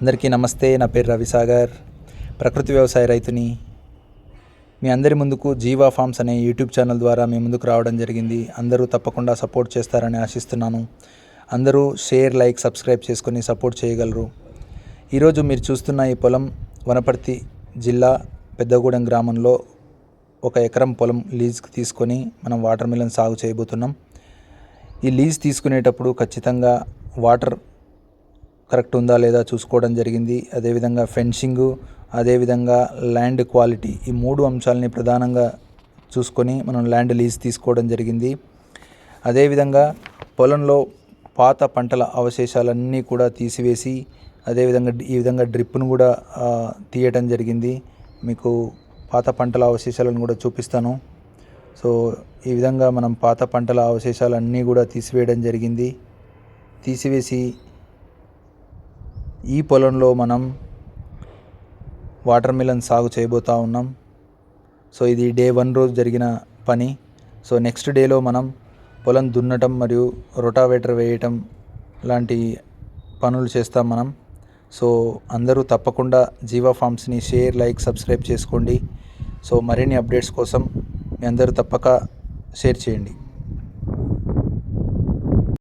అందరికీ నమస్తే నా పేరు రవిసాగర్ ప్రకృతి వ్యవసాయ రైతుని. మీ అందరి ముందుకు జీవా ఫార్మ్స్ అనే యూట్యూబ్ ఛానల్ ద్వారా మీ ముందుకు రావడం జరిగింది. అందరూ తప్పకుండా సపోర్ట్ చేస్తారని ఆశిస్తున్నాను. అందరూ షేర్ లైక్ సబ్స్క్రైబ్ చేసుకొని సపోర్ట్ చేయగలరు. ఈరోజు మీరు చూస్తున్న ఈ పొలం వనపర్తి జిల్లా పెద్దగూడెం గ్రామంలో ఒక ఎకరం పొలం లీజ్కి తీసుకొని మనం వాటర్ మిలన్ సాగు చేయబోతున్నాం. ఈ లీజ్ తీసుకునేటప్పుడు ఖచ్చితంగా వాటర్ కరెక్ట్ ఉందా లేదా చూసుకోవడం జరిగింది. అదేవిధంగా ఫెన్సింగు అదేవిధంగా ల్యాండ్ క్వాలిటీ ఈ మూడు అంశాలని ప్రధానంగా చూసుకొని మనం ల్యాండ్ లీజ్ తీసుకోవడం జరిగింది. అదేవిధంగా పొలంలో పాత పంటల అవశేషాలన్నీ కూడా తీసివేసి అదేవిధంగా ఈ విధంగా డ్రిప్ను కూడా తీయటం జరిగింది. మీకు పాత పంటల అవశేషాలను కూడా చూపిస్తాను. సో ఈ విధంగా మనం పాత పంటల అవశేషాలన్నీ కూడా తీసివేయడం జరిగింది. తీసివేసి ఈ పొలంలో మనం వాటర్ మిలన్ సాగు చేయబోతా ఉన్నాం. సో ఇది డే వన్ రోజు జరిగిన పని. సో నెక్స్ట్ డేలో మనం పొలం దున్నటం మరియు రొటావేటర్ వేయటం లాంటి పనులు చేస్తాం మనం. సో అందరూ తప్పకుండా జీవా ఫార్మ్స్ని షేర్ లైక్ సబ్స్క్రైబ్ చేసుకోండి. సో మరిన్ని అప్డేట్స్ కోసం మీ అందరూ తప్పక షేర్ చేయండి.